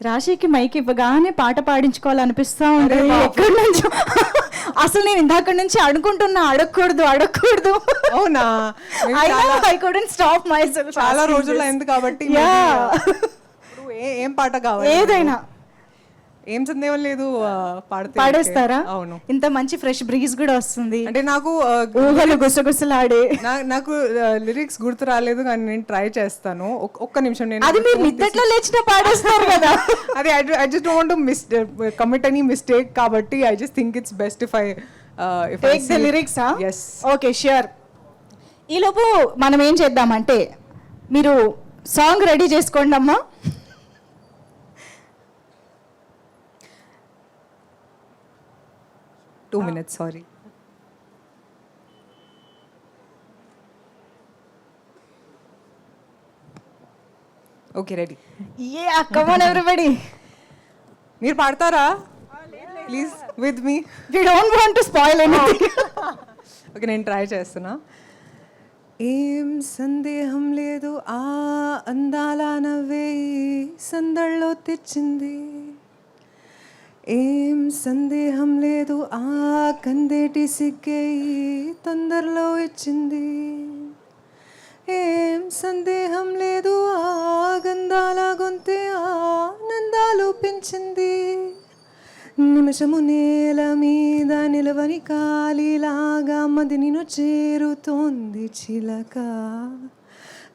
రాశికి మైక్ ఇవ్వగానే పాట పాడించుకోవాలనిపిస్తా ఉంటుంది ఎక్కడి నుంచో? అసలు నేను ఇందాక నుంచి అనుకుంటున్నా అడగకూడదు అడగకూడదు. అవునా? ఐ కుడెంట్ స్టాప్ మై చాలా రోజులు అయింది కాబట్టి ఏం పాట కావాలి? ఏదైనా. ఏం సందేహం లేదు పాడేస్తారా. అవును. ఇంత మంచి ఫ్రెష్ బ్రీజ్ కూడా వస్తుంది. అంటే నాకు ఊహలు గుసగుసలాడే. నాకు లిరిక్స్ గుర్తు రాలేదు కానీ నేను ట్రై చేస్తాను. ఒక్- ఒక్క నిమిషం నేను అది మీరు నిద్దట్లో లేచిన పాడేస్తారు కదా. అదే I just want miss commit any mistake కాబట్టి I just think it's best if I take the lyrics yes okay sure ఈలోపు మనం ఏం చేద్దామంటే మీరు సాంగ్ రెడీ చేసుకోండి అమ్మా two minutes sorry okay ready hey come on everybody మీరు పాడతారా? Please with me we don't want to spoil anything okay నేను ట్రై చేస్తున్నా. ఏం సందేహం లేదు ఆ అందాల నవ్వే సందడిలో తెచ్చింది. ఏం సందేహం లేదు ఆ కందేటి సిగ్గే తొందరలో ఇచ్చింది. ఏం సందేహం లేదు ఆ గంధాల గొంతే ఆనందాలు పెంచింది. నిమిషము నేల మీద నిలవని కాలిలాగా మది నిన్ను చేరుతోంది చిలక.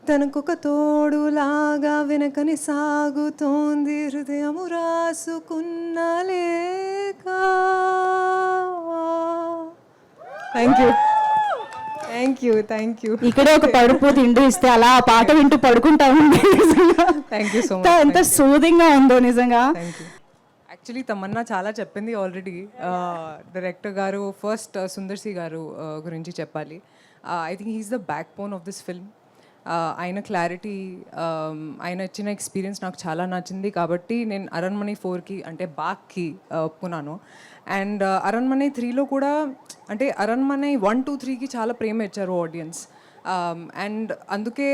తనకొక తోడులాగా వెనకని సాగుతోంది. హృదయము రాసుకున్న లేక thank you thank you thank you ఇక్కడే ఒక పడుపు తిండి ఇస్తే అలా ఆ పాట వింటూ పడుకుంటా ఉంది నిజంగా. థ్యాంక్ యూ సో ఎంత- మచ్ ఎంత సూదింగ్గా ఉందో నిజంగా. యాక్చువల్లీ తమన్నా చాలా చెప్పింది ఆల్రెడీ డైరెక్టర్ గారు ఫస్ట్ సుందర్ సి గారు uh, గురించి చెప్పాలి. I think he's the backbone of this film ఆయన క్లారిటీ um, ఆయన ఇచ్చిన ఎక్స్పీరియన్స్ నాకు చాలా నచ్చింది కాబట్టి నేను అరణ్మణి ఫోర్కి అంటే బాక్కి ఒప్పుకున్నాను. అండ్ అరణ్మణి త్రీలో కూడా అంటే అరణ్మణి వన్ టూ త్రీకి చాలా ప్రేమ ఇచ్చారు ఆడియన్స్ అండ్ um, అందుకే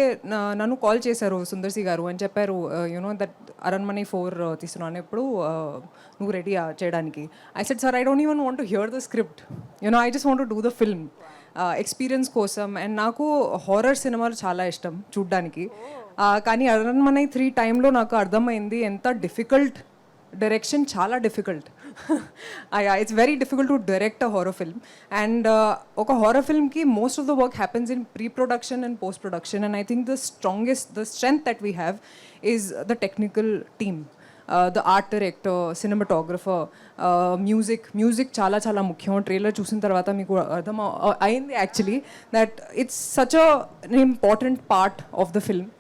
నన్ను కాల్ చేశారు సుందర్సి గారు అని చెప్పారు యూనో దట్ అరణ్మణి ఫోర్ తీసుకున్నాను ఎప్పుడు నువ్వు రెడీ చేయడానికి. I said sir I don't even want to hear the script you know I just want to do the film experience కోసం. అండ్ నాకు హారర్ సినిమాలు చాలా ఇష్టం చూడ్డానికి. కానీ అరణ్మణి త్రీ టైంలో నాకు అర్థమైంది ఎంత డిఫికల్ట్ డైరెక్షన్ చాలా difficult it's very difficult to direct a horror film and ఒక horror ఫిల్మ్కి most of the work happens in pre production and post production and I think the strongest the strength that we have is the technical team the art director cinematographer music music చాలా చాలా ముఖ్యం trailer చూసిన తర్వాత మీకు అర్థం అయింది actually that it's such an important part of the film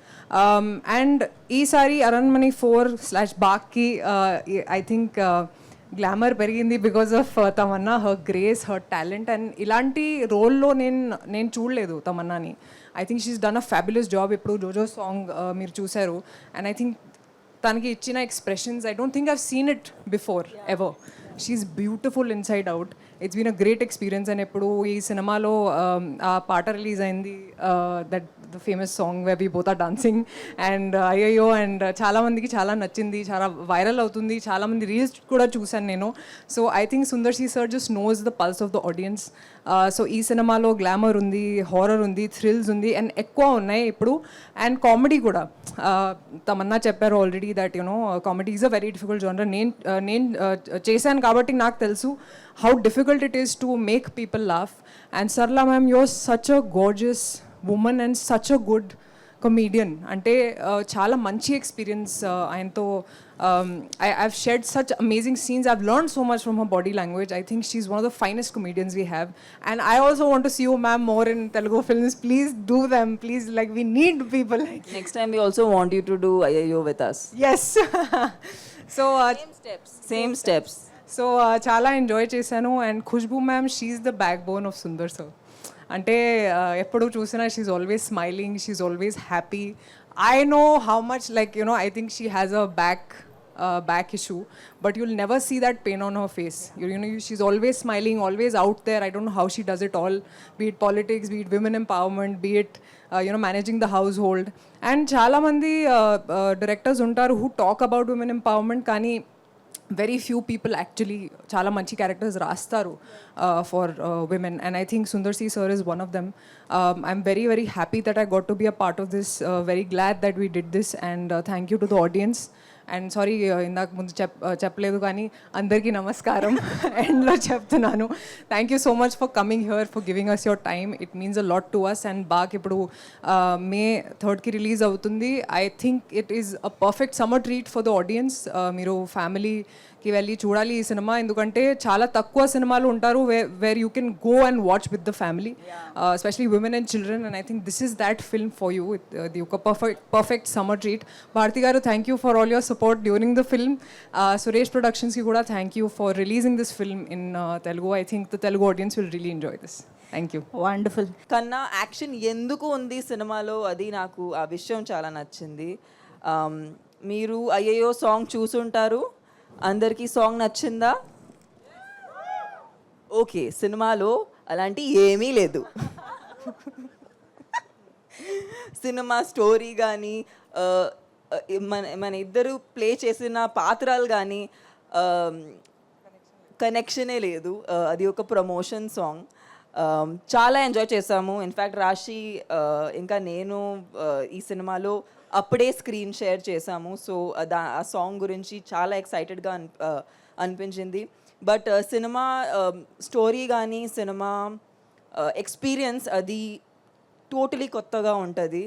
and ఈసారి Aranmanai four slash బాక్కి ఐ థింక్ గ్లామర్ పెరిగింది because of Tamannaah her grace her talent and ఇలాంటి రోల్లో నేను నేను చూడలేదు తమన్నాని I think she's done a fabulous job ఇప్పుడు జోజో సాంగ్ మీరు చూశారు అండ్ ఐ థింక్ తనకి ఇచ్చిన expressions I don't think I've seen it before ever she's beautiful inside out it's been a great experience and ఎప్పుడు ఈ సినిమాలో um, ఆ పాట రిలీజ్ అయింది that the famous song where we both are dancing and అయ్యయ్యో and uh, చాలా మందికి చాలా నచ్చింది చాలా వైరల్ అవుతుంది చాలామంది రీల్స్ కూడా చూశాను నేను. So I think Sundar C sir just knows the pulse of the audience so ఈ సినిమాలో గ్లామర్ ఉంది హారర్ ఉంది థ్రిల్స్ ఉంది అండ్ ఎక్కువ ఉన్నాయి ఇప్పుడు. అండ్ కామెడీ కూడా. Uh, తమన్నా చెప్పారు already that you know comedy is a very difficult genre నేను uh, నేను చేశాను కాబట్టి నాకు తెలుసు how difficult it is to make people laugh and Sarla ma'am your such a gorgeous women and such a good comedian అంటే uh, చాలా మంచి experience ఆయనతో I I've shared such amazing scenes I've learn so much from her body language I think she's one of the finest comedians we have and I also want to see you ma'am more in Telugu films please do them please like we need people like Next time, we also want you to do IIO with us. Yes so Same steps. So uh, చాలా enjoy చేశాను and Khushbu ma'am she's the backbone of Sundar sir అంటే uh, ఎప్పుడు చూసినా she's always smiling she's always happy I know how much like you I think she has a back back issue but you'll never see that pain on her face you, you know she's always smiling always out there i don't know how she does it all be it politics be it women empowerment be it you know managing the household and చాలామంది directors ఉంటారు who talk about women empowerment కానీ very few people actually చాలా మంచి characters రాస్తారు for women and I think Sundar C sir is one of them I'm very very happy that I got to be a part of this very glad that we did this and thank you to the audience and sorry ఇందాక ముందు చెప్ చెప్పలేదు కానీ అందరికీ నమస్కారం. ఎండ్లో చెప్తున్నాను. Thank you so much for coming here for giving us your time it means a lot to us and బాగా ఇప్పుడు మే థర్డ్కి రిలీజ్ అవుతుంది. I think it is a perfect summer treat for the audience మీరు family ఫ్యామిలీకి వెళ్ళి చూడాలి ఈ cinema. ఎందుకంటే చాలా తక్కువ సినిమాలు ఉంటారు where you can go and watch with the family especially women and children and I think this is that film for you ఇది ఒక perfect perfect summer treat Bharathi గారు thank you for all your support during the film Suresh ప్రొడక్షన్స్కి కూడా thank you for releasing this film in Telugu I think the Telugu audience will really enjoy this thank you wonderful కన్నా action ఎందుకు ఉంది సినిమాలో? అది నాకు ఆ విషయం చాలా నచ్చింది. Um, మీరు అయ్యయ్యో సాంగ్ చూసుంటారు. అందరికీ సాంగ్ నచ్చిందా? ఓకే సినిమాలో అలాంటి ఏమీ లేదు. సినిమా స్టోరీ కానీ మన మన ఇద్దరు ప్లే చేసిన పాత్రలు కానీ కనెక్షనే లేదు. అది ఒక ప్రమోషన్ సాంగ్. Um, చాలా ఎంజాయ్ చేసాము ఇన్ఫ్యాక్ట్ రాశి ఇంకా నేను uh, ఈ సినిమాలో అప్పుడే స్క్రీన్ షేర్ చేశాము. సో uh, దా ఆ సాంగ్ గురించి చాలా ఎక్సైటెడ్గా అన్ uh, అనిపించింది. బట్ సినిమా um, స్టోరీ కానీ సినిమా ఎక్స్పీరియన్స్ అది టోటలీ కొత్తగా ఉంటుంది.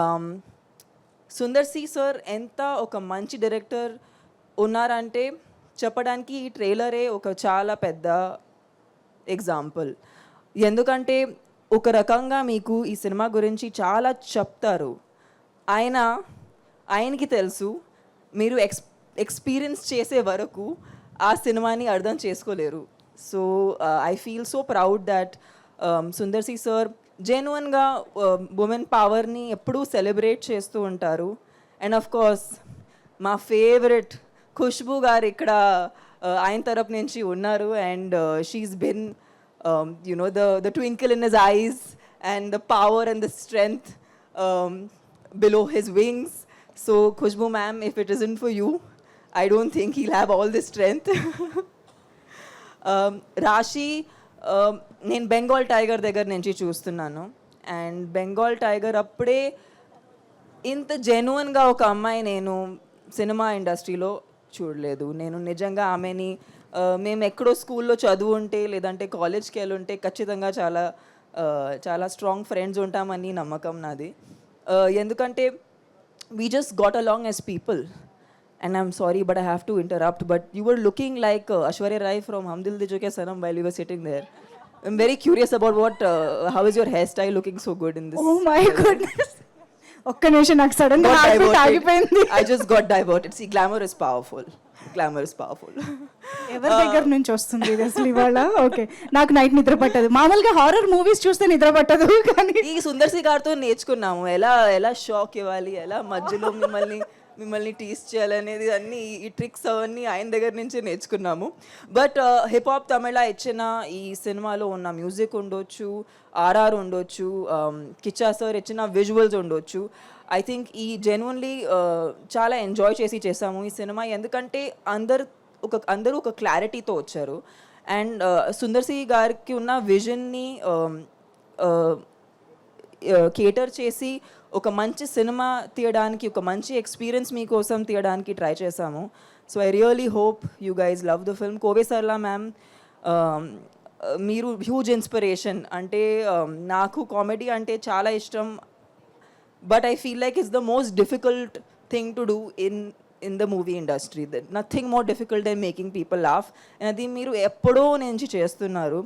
Um, సుందర్ సి సార్ ఎంత ఒక మంచి డైరెక్టర్ ఉన్నారంటే చెప్పడానికి ఈ ట్రైలరే ఒక చాలా పెద్ద ఎగ్జాంపుల్ ఎందుకంటే ఒక రకంగా మీకు ఈ సినిమా గురించి చాలా చెప్తారు. ఆయన ఆయనకి తెలుసు మీరు ఎక్స్ ఎక్స్పీరియన్స్ చేసే వరకు ఆ సినిమాని అర్థం చేసుకోలేరు. So I feel so proud that Sundar C sir జెన్యున్గా ఉమెన్ పవర్ని ఎప్పుడూ సెలబ్రేట్ చేస్తూ ఉంటారు. అండ్ ఆఫ్ కోర్స్ మా ఫేవరెట్ ఖుష్బు గారు ఇక్కడ ఆయన తరపు నుంచి ఉన్నారు. And she's been um, you know, the, the twinkle in his eyes and the power and the strength um, below his wings. So, Khushbu ma'am, if it isn't for you, I don't think he'll have all the strength. um, Rashi, um, నేను Bengal tiger దగ్గర నుంచి చూస్తున్నాను and Bengal tiger అప్పుడే ఇంత జెన్యున్గా ఒక అమ్మాయి నేను సినిమా ఇండస్ట్రీలో చూడలేదు నేను నిజంగా ఆమెని మేము ఎక్కడో స్కూల్లో చదువు ఉంటే లేదంటే కాలేజ్కి వెళ్ళి ఉంటే ఖచ్చితంగా చాలా చాలా స్ట్రాంగ్ ఫ్రెండ్స్ ఉంటామని నమ్మకం నాది. ఎందుకంటే we just got along as people and I'm sorry but I have to interrupt but you were looking like Aishwarya Rai from హమ్దిల్ దిజోకే సనం while you were sitting there I'm very curious about what how is your hair style looking so good in this oh my goodness ఒక్క నిమిషం నాకు సడన్గా. ఆగిపోయింది. I just got diverted. See, glamour is powerful. Is powerful. ఎవరి దగ్గర నుంచి వస్తుంది ఇది అసలు ఇవాళ? ఓకే నాకు నైట్ నిద్ర పట్టదు. మామూలుగా హారర్ మూవీస్ చూస్తే నిద్ర పట్టదు కానీ ఈ సుందర్ సి గారితో నేర్చుకున్నాము. ఎలా ఎలా షాక్ ఇవ్వాలి? ఎలా మధ్యలో మిమ్మల్ని మిమ్మల్ని టీస్ చేయాలనేది అన్ని ఈ ట్రిక్స్ అవన్నీ ఆయన దగ్గర నుంచి నేర్చుకున్నాము. బట్ హిప్ హాప్ తమిళ ఇచ్చిన ఈ సినిమాలో ఉన్న మ్యూజిక్ ఉండొచ్చు ఆర్ఆర్ ఉండొచ్చు కిచా కిచ్చా సార్ ఇచ్చిన విజువల్స్ ఉండొచ్చు. ఐ థింక్ ఈ జెన్యున్లీ uh, చాలా ఎంజాయ్ చేసి చేసాము ఈ సినిమా. ఎందుకంటే అందరు ఒక అందరూ ఒక క్లారిటీతో వచ్చారు. అండ్ uh, సుందర్ సి గారికి ఉన్న విజన్ని కేటర్ um, uh, చేసి ఒక మంచి సినిమా తీయడానికి ఒక మంచి ఎక్స్పీరియన్స్ మీకోసం తీయడానికి ట్రై చేశాము. So I really hope you guys love the film Kovai Sarala ma'am మీరు హ్యూజ్ ఇన్స్పిరేషన్ అంటే um, నాకు కామెడీ అంటే చాలా ఇష్టం. But I feel like it's the most difficult thing to do in in the movie industry nothing more difficult than making people laugh అది మీరు ఎప్పుడో నుంచి చేస్తున్నారు.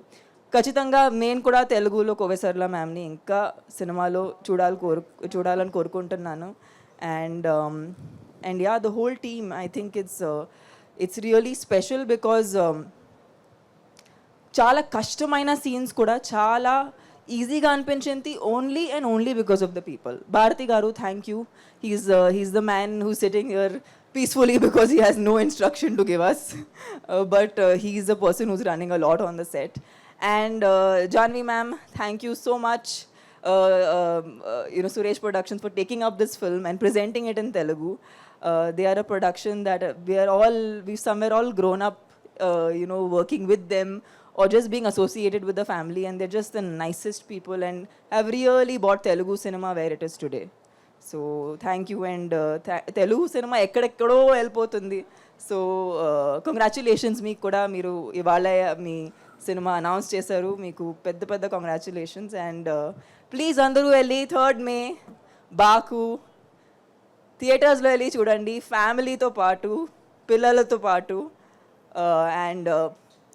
ఖచ్చితంగా నేను కూడా తెలుగులో కోవేసర్ల మ్యామ్ని ఇంకా సినిమాలో చూడాలి కోరు చూడాలని కోరుకుంటున్నాను. And um, and yeah the whole team I think it's uh, it's really special because um, చాలా కష్టమైన సీన్స్ కూడా చాలా ఈజీగా అనిపించింది only and only because of the people. Bharathi garu thank you he's he's the man who sitting your peacefully because he has no instruction to give us but he is the person who's running a lot on the set And Janhvi ma'am thank you so much uh, um, uh, you know, Suresh Productions for taking up this film and presenting it in Telugu. Uh, they are a production that uh, we are all, we've somewhere all grown up, uh, you know, working with them or just being associated with the family and they're just the nicest people and have really brought Telugu cinema where it is today. So thank you and Telugu cinema ఎక్కడెక్కడో వెళ్ళిపోతుంది so congratulations మీకు కూడా మీరు ఇవాళ మీ సినిమా announce చేశారు. మీకు పెద్ద పెద్ద కంగ్రాచులేషన్స్ అండ్ ప్లీజ్ అందరూ వెళ్ళి థర్డ్ మే బాకు థియేటర్స్లో వెళ్ళి చూడండి. ఫ్యామిలీతో పాటు పిల్లలతో పాటు and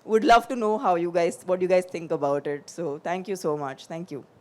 would love to know how you guys what you guys think about it so thank you so much thank you